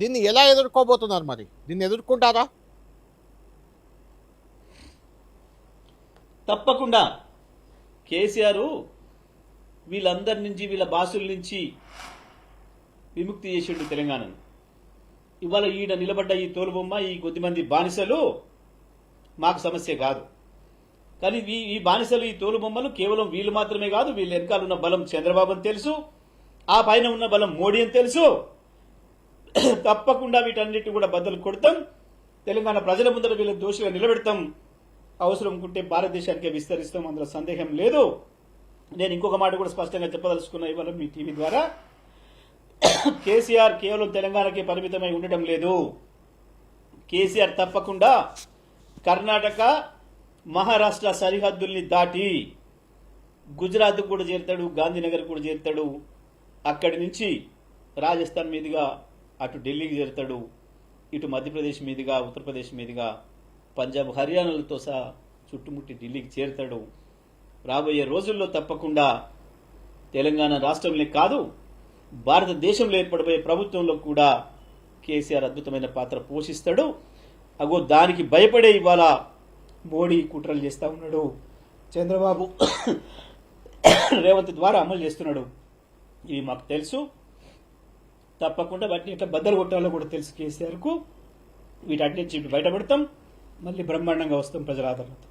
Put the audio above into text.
దీన్ని ఎలా ఎదుర్కోబోతున్నారు మరి? దీన్ని ఎదుర్కొంటారా? తప్పకుండా. కేసీఆర్ వీళ్ళందరి నుంచి వీళ్ళ బాసుల నుంచి విముక్తి చేసిండు తెలంగాణను. ఇవాళ ఈడ నిలబడ్డ ఈ తోలుబొమ్మ ఈ కొద్దిమంది బానిసలు మాకు సమస్య కాదు. కానీ ఈ ఈ బానిసలు ఈ తోలుబొమ్మలు కేవలం వీళ్ళు మాత్రమే కాదు వీళ్ళ వెనకాల ఉన్న బలం చంద్రబాబు అని తెలుసు ఆ పైన ఉన్న బలం మోడీ అని తెలుసు. తప్పకుండా వీటన్నిటి కూడా బద్దలు కొడతాం. తెలంగాణ ప్రజల ముందర వీళ్ళ దోషిగా నిలబెడతాం. అవసరం ఉంటే భారతదేశానికే విస్తరిస్తాం. అందులో సందేహం లేదు. నేను ఇంకొక మాట కూడా స్పష్టంగా చెప్పదలుచుకున్నా ఇవాళ మీ టీవీ ద్వారా. కేసీఆర్ కేవలం తెలంగాణకే పరిమితమై ఉండటం లేదు. కేసీఆర్ తప్పకుండా కర్ణాటక మహారాష్ట్ర సరిహద్దుల్ని దాటి గుజరాత్ కూడా చేరుతాడు గాంధీనగర్ కూడా చేరుతాడు. అక్కడి నుంచి రాజస్థాన్ మీదుగా అటు ఢిల్లీకి చేరుతాడు ఇటు మధ్యప్రదేశ్ మీదుగా ఉత్తరప్రదేశ్ మీదుగా పంజాబ్ హర్యానాలతో సహా చుట్టుముట్టి ఢిల్లీకి చేరుతాడు. రాబోయే రోజుల్లో తప్పకుండా తెలంగాణ రాష్ట్రంలో కాదు భారతదేశంలో ఏర్పడబోయే ప్రభుత్వంలో కూడా కేసీఆర్ అద్భుతమైన పాత్ర పోషిస్తాడు. అగో దానికి భయపడే ఇవాళ మోడీ కుట్రలు చేస్తా ఉన్నాడు. చంద్రబాబు రేవంత్ ద్వారా అమలు చేస్తున్నాడు. ఇవి మాకు తెలుసు. తప్పకుండా వాటిని ఎట్లా బద్దలు కొట్టాలో కూడా తెలుసు కేసీఆర్కు. వీటన్నిటి బయటపడతాం. మళ్ళీ బ్రహ్మాండంగా వస్తాం ప్రజల ఆదరణతో